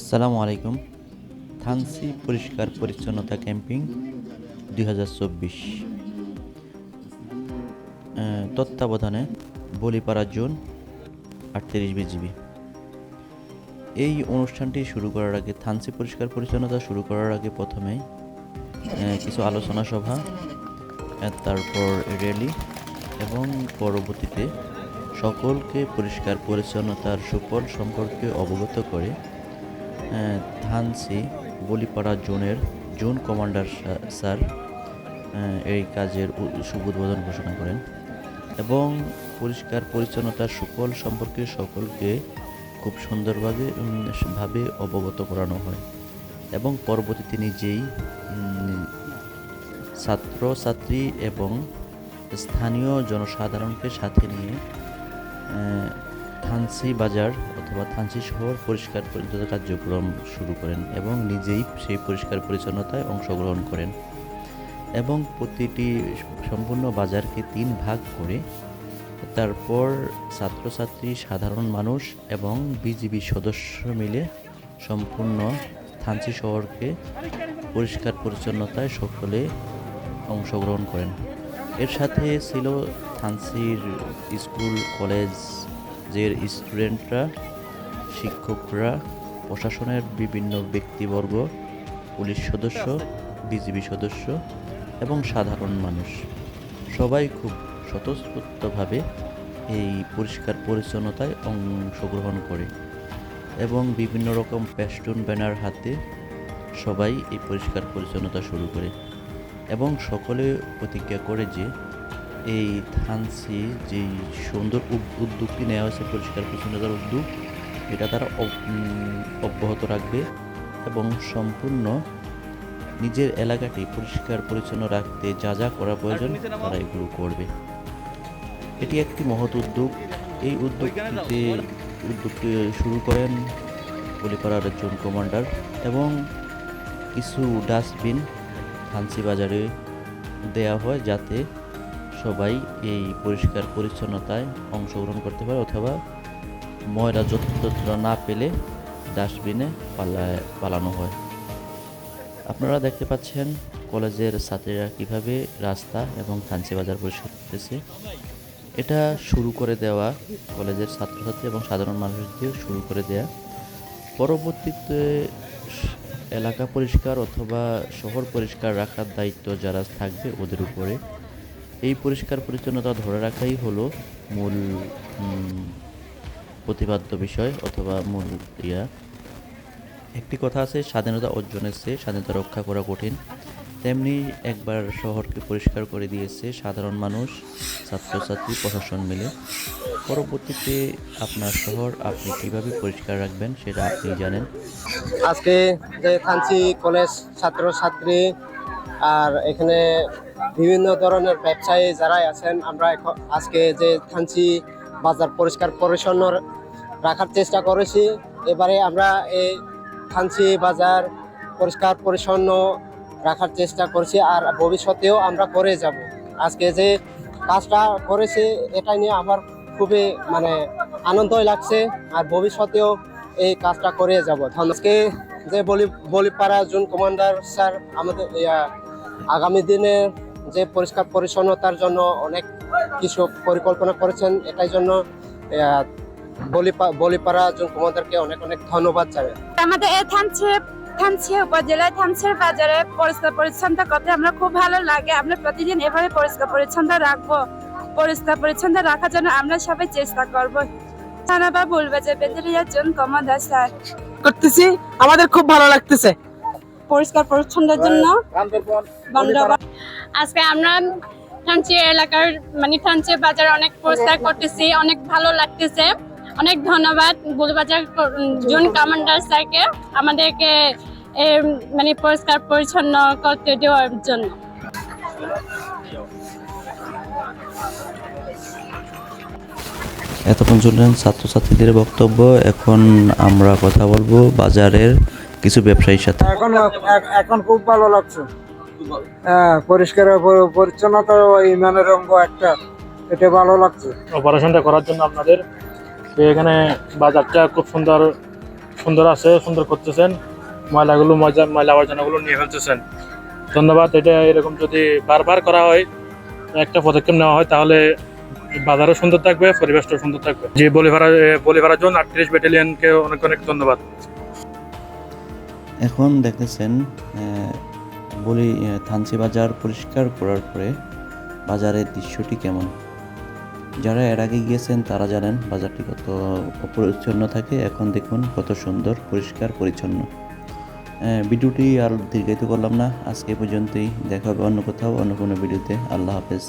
আসসালামু আলাইকুম। থানসি পরিষ্কার পরিচ্ছন্নতা ক্যাম্পিং দুই হাজার চব্বিশ। তত্ত্বাবধানে বলিপাড়া জোন আটত্রিশ বিজিবি। এই অনুষ্ঠানটি শুরু করার আগে, থানসি পরিষ্কার পরিচ্ছন্নতা শুরু করার আগে প্রথমে কিছু আলোচনা সভা তারপর র্যালি এবং পরবর্তীতে সকলকে পরিষ্কার পরিচ্ছন্নতার সুফল সম্পর্কে অবগত করে ধানসি বলিপাড়া জোনের জোন কমান্ডার স্যার এই কাজের শুভ উদ্বোধন ঘোষণা করেন এবং পরিষ্কার পরিচ্ছন্নতার সুফল সম্পর্কে সকলকে খুব সুন্দরভাবে ভাবে অবগত করানো হয় এবং পরবর্তীতে উম, ছাত্র ছাত্রী এবং স্থানীয় জনসাধারণকে সাথে নিয়ে থানসি বাজার অথবা থানসি শহর পরিষ্কার পরিচ্ছন্নতা কার্যক্রম শুরু করেন এবং নিজেই সেই পরিষ্কার পরিচ্ছন্নতায় অংশগ্রহণ করেন এবং প্রতিটি সম্পূর্ণ বাজারকে তিন ভাগ করে তারপর ছাত্রছাত্রী, সাধারণ মানুষ এবং বিজিবি সদস্য মিলে সম্পূর্ণ থানসি শহরকে পরিষ্কার পরিচ্ছন্নতায় সকলে অংশগ্রহণ করেন। এর সাথে ছিল থানসির স্কুল, কলেজ যে স্টুডেন্টরা শিক্ষকরা, প্রশাসনের বিভিন্ন ব্যক্তিবর্গ, পুলিশ সদস্য, বিজিবি সদস্য এবং সাধারণ মানুষ। সবাই খুব স্বতঃস্ফূর্তভাবে এই পরিষ্কার পরিচ্ছন্নতায় অংশগ্রহণ করে এবং বিভিন্ন রকম প্যাস্টুন ব্যানার হাতে সবাই এই পরিষ্কার পরিচ্ছন্নতা শুরু করে এবং সকলে প্রতিজ্ঞা করে যে এই থানসি যেই সুন্দর উদ- উদ্যোগটি নেওয়া হয়েছে পরিষ্কার পরিচ্ছন্নতার উদ্যোগ এটা তারা অব- অব্যাহত রাখবে এবং সম্পূর্ণ নিজের এলাকাটি পরিষ্কার পরিচ্ছন্ন রাখতে যা যা করা প্রয়োজন তারা এগুলো করবে। এটি একটি মহৎ উদ্যোগ। এই উদ্যোগটিতে উদ্যোগটি শুরু করেন বলিপাড়ার একজন কমান্ডার এবং কিছু ডাস্টবিন ফান্সি বাজারে দেয়া হয় যাতে সবাই এই পরিষ্কার পরিচ্ছন্নতায় অংশগ্রহণ করতে পারে অথবা ময়লা যত্র না পেলে ডাস্টবিনে পালায়, পালানো হয়। আপনারা দেখতে পাচ্ছেন কলেজের ছাত্রীরা কীভাবে রাস্তা এবং ফান্সি বাজার পরিষ্কার করতেছে। এটা শুরু করে দেওয়া কলেজের ছাত্রছাত্রী এবং সাধারণ মানুষ দিয়ে শুরু করে দেয়া। পরবর্তীতে এলাকা পরিষ্কার অথবা শহর পরিষ্কার রাখার দায়িত্ব যারা থাকবে ওদের উপরে। এই পরিষ্কার পরিচ্ছন্নতা ধরে রাখাই হলো মূল প্রতিপাদ্য বিষয় অথবা মূল ইয়া। একটি কথা আছে, স্বাধীনতা অর্জনের চেয়ে স্বাধীনতা রক্ষা করা কঠিন। তেমনি একবার শহরকে পরিষ্কার করে দিয়েছে সাধারণ মানুষ, ছাত্রছাত্রী, প্রশাসন মিলে। পরবর্তীতে আপনার শহর আপনি কীভাবে পরিষ্কার রাখবেন সেটা আপনি জানেন। আজকে যে থানচি কলেজ ছাত্রছাত্রী আর এখানে বিভিন্ন ধরনের ব্যবসায়ী যারাই আছেন আমরা এখন আজকে যে থানচি বাজার পরিষ্কার পরিচ্ছন্ন রাখার চেষ্টা করেছি। এবারে আমরা এই থানচি বাজার পরিষ্কার পরিচ্ছন্ন রাখার চেষ্টা করছি আর ভবিষ্যতেও আমরা করে যাব। আজকে যে কাজটা করেছি এটা নিয়ে আমার খুবই মানে আনন্দই লাগছে আর ভবিষ্যতেও এই কাজটা করে যাব। আজকে যে বলি বলিপাড়া জুন কমান্ডার স্যার আমাদের ইয়া, আগামী দিনে যে পরিষ্কার পরিচ্ছন্নতার জন্য অনেক কিছু পরিকল্পনা করেছেন এটাই জন্য বলিপাড়া জুন কমান্ডারকে অনেক অনেক ধন্যবাদ জানাই। আমাদের এই থানছে থানছে উপজেলায় থানছের বাজারে পরিষ্কার পরিচ্ছন্নতা করতে আমরা খুব ভালো লাগে। আমরা প্রতিদিন এভাবে পরিষ্কার পরিচ্ছন্ন রাখব। পরিষ্কার পরিচ্ছন্ন রাখার জন্য আমরা সবাই চেষ্টা করব। থানাবা বলবে যে জন কমান্ডার স্যার। করতেছি আমাদের খুব ভালো লাগতেছে। পরিষ্কার পরিচ্ছন্নের জন্য। আজকে আমরা থানচি এলাকার মানে থানচি বাজার অনেক পরিষ্কার করতেছি অনেক ভালো লাগতেছে। অনেক ধন্যবাদ গুলবাজার জুন কমান্ডার স্যারকে আমাদেরকে এ, মানে পরিষ্কার পরিচ্ছন্ন করতে দেওয়ার জন্য। এতক্ষণ শুনলেন ছাত্রছাত্রীদের বক্তব্য। এখন আমরা কথা বলব বাজারের কিছু ব্যবসায়ীর সাথে। এখন এখন খুব ভালো লাগছে। হ্যাঁ পরিষ্কার পরিচ্ছন্নতা ও ইমানের অঙ্গ একটা এটা ভালো লাগছে। অপারেশনটা করার জন্য আপনাদের এখানে বাজারটা খুব সুন্দর সুন্দর আছে সুন্দর করতেছেন। ময়লাগুলো ময়লা ময়লা আবর্জনাগুলো নিয়ে ফেলতেছেন। ধন্যবাদ এটা এরকম যদি বারবার করা হয় একটা পদক্ষেপ নেওয়া হয় তাহলে বাজারও সুন্দর থাকবে পরিবেশটাও সুন্দর থাকবে। যে বলিভাড়া বলিভাড়ার জন্য আটত্রিশ ব্যাটালিয়নকে অনেক অনেক ধন্যবাদ। এখন দেখতেছেন বলি থানচি বাজার পরিষ্কার করার পরে বাজারের দৃশ্যটি কেমন? যারা এর আগে গিয়েছেন তারা জানেন বাজারটি কত অপরিচ্ছন্ন থাকে। এখন দেখুন কত সুন্দর, পরিষ্কার, পরিচ্ছন্ন। ভিডিওটি আর দীর্ঘায়িত করলাম না। আজকে পর্যন্তই। দেখা হবে অন্য কোথাও, অন্য কোনো ভিডিওতে। আল্লাহ হাফেজ।